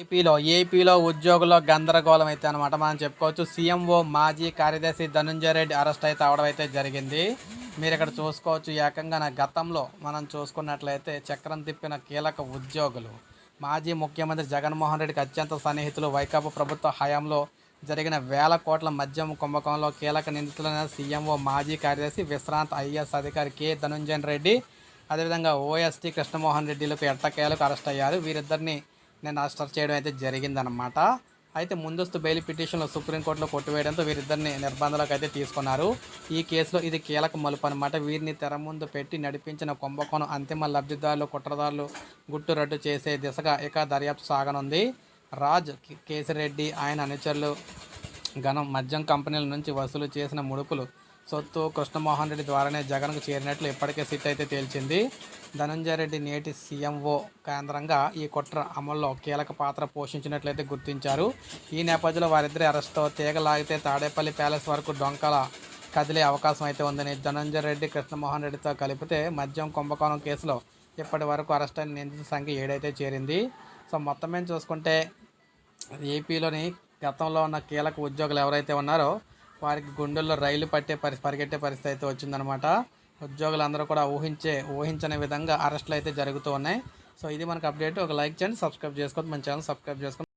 ఏపీలో ఏపీలో ఉద్యోగుల గందరగోళం అయితే అనమాట మనం చెప్పుకోవచ్చు సీఎంఓ మాజీ కార్యదర్శి ధనుంజయ రెడ్డి అరెస్ట్ అయితే అవడం అయితే జరిగింది. మీరు ఇక్కడ చూసుకోవచ్చు ఏకంగా నా గతంలో మనం చూసుకున్నట్లయితే చక్రం తిప్పిన కీలక ఉద్యోగులు. మాజీ ముఖ్యమంత్రి జగన్మోహన్ రెడ్డికి అత్యంత సన్నిహితులు. వైకాపా ప్రభుత్వ హయాంలో జరిగిన వేల కోట్ల మద్యం కుంభకంలో కీలక నిందితులైన సీఎంఓ మాజీ కార్యదర్శి విశ్రాంత్ ఐఏఎస్ అధికారి కె ధనుంజయన్ రెడ్డి అదేవిధంగా ఓఎస్టీ కృష్ణమోహన్ రెడ్డిలకు ఎట్టకేలకు అరెస్ట్ అయ్యారు. వీరిద్దరిని నేను అరెస్ట్ చేయడం అయితే జరిగిందనమాట అయితే ముందస్తు బెయిల్ పిటిషన్లు సుప్రీంకోర్టులో కొట్టివేయడంతో వీరిద్దరిని నిర్బంధంలోకి అయితే తీసుకున్నారు. ఈ కేసులో ఇది కీలక మలుపు అనమాట వీరిని తెర ముందు పెట్టి నడిపించిన కుంభకోణం అంతిమ లబ్ధిదారులు కుట్రదారులు గుట్టు రట్టు చేసే దిశగా ఇక దర్యాప్తు సాగనుంది. రాజ్ కేసిరెడ్డి ఆయన అనుచరులు ఘనం మద్యం కంపెనీల నుంచి వసూలు చేసిన ముడుపులు సొత్తు కృష్ణమోహన్ రెడ్డి ద్వారానే జగన్కు చేరినట్లు ఇప్పటికే సిట్ అయితే తేల్చింది. ధనంజయ రెడ్డి నేటి సీఎంఓ కేంద్రంగా ఈ కుట్ర అమల్లో కీలక పాత్ర పోషించినట్లయితే గుర్తించారు. ఈ నేపథ్యంలో వారిద్దరి అరెస్ట్తో తీగలాగితే తాడేపల్లి ప్యాలెస్ వరకు డొంకల కదిలే అవకాశం అయితే ఉందని ధనంజయ రెడ్డి కృష్ణమోహన్ రెడ్డితో కలిపితే మద్యం కుంభకోణం కేసులో ఇప్పటి వరకు అరెస్ట్ అయిన నిందితుల సంఖ్య ఏడైతే చేరింది. సో మొత్తం చూసుకుంటే ఏపీలోని గతంలో ఉన్న కీలక ఉద్యోగులు ఎవరైతే ఉన్నారో వారికి గుండెల్లో రైలు పట్టే పరిస్థితి పరిగెట్టే పరిస్థితి అయితే వచ్చిందనమాట ఉద్యోగులందరూ కూడా ఊహించే ఊహించని విధంగా అరెస్టులు అయితే జరుగుతూ ఉన్నాయి. సో ఇది మనకు అప్డేట్. ఒక లైక్ చేయండి సబ్స్క్రైబ్ చేసుకోండి మన ఛానల్ సబ్స్క్రైబ్ చేసుకోండి